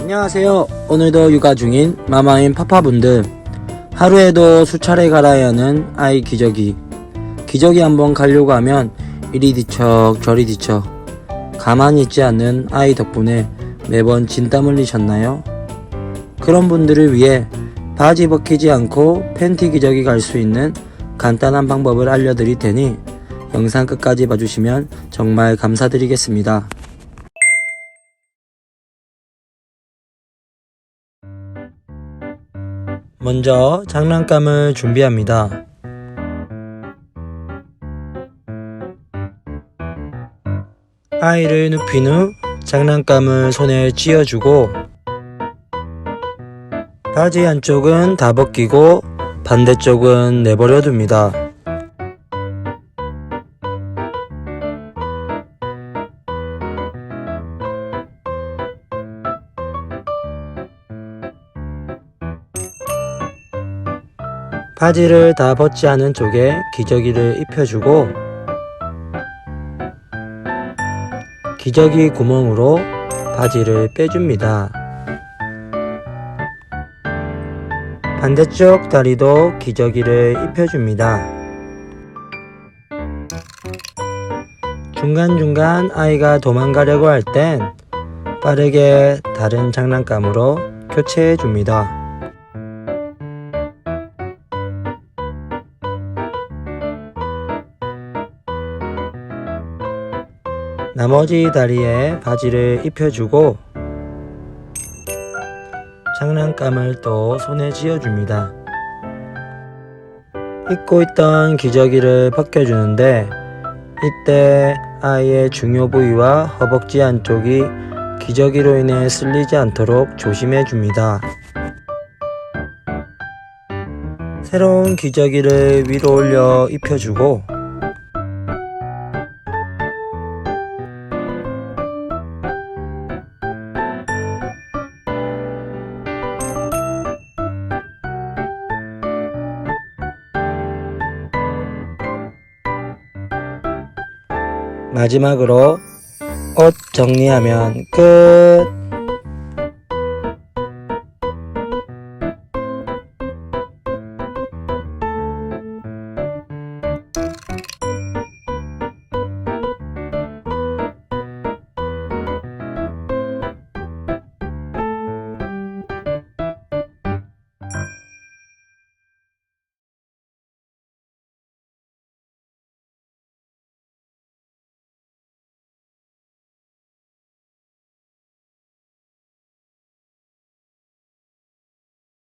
안녕하세요. 오늘도 육아 중인 마마인 파파분들. 하루에도 수차례 갈아야 하는 아이 기저귀. 기저귀 한번 가려고 하면 이리 뒤척 저리 뒤척. 가만히 있지 않는 아이 덕분에 매번 진땀 흘리셨나요? 그런 분들을 위해 바지 벗기지 않고 팬티 기저귀 갈 수 있는 간단한 방법을 알려드릴 테니 영상 끝까지 봐주시면 정말 감사드리겠습니다. 먼저 장난감을 준비합니다. 아이를 눕힌 후 장난감을 손에 쥐어주고 바지 한쪽은 다 벗기고 반대쪽은 내버려 둡니다. 바지를 다 벗지 않은 쪽에 기저귀를 입혀주고 기저귀 구멍으로 바지를 빼줍니다. 반대쪽 다리도 기저귀를 입혀줍니다. 중간중간 아이가 도망가려고 할 땐 빠르게 다른 장난감으로 교체해 줍니다. 나머지 다리에 바지를 입혀주고 장난감을 또 손에 쥐어줍니다. 입고 있던 기저귀를 벗겨주는데 이때 아이의 중요 부위와 허벅지 안쪽이 기저귀로 인해 쓸리지 않도록 조심해 줍니다. 새로운 기저귀를 위로 올려 입혀주고 마지막으로 옷 정리하면 끝.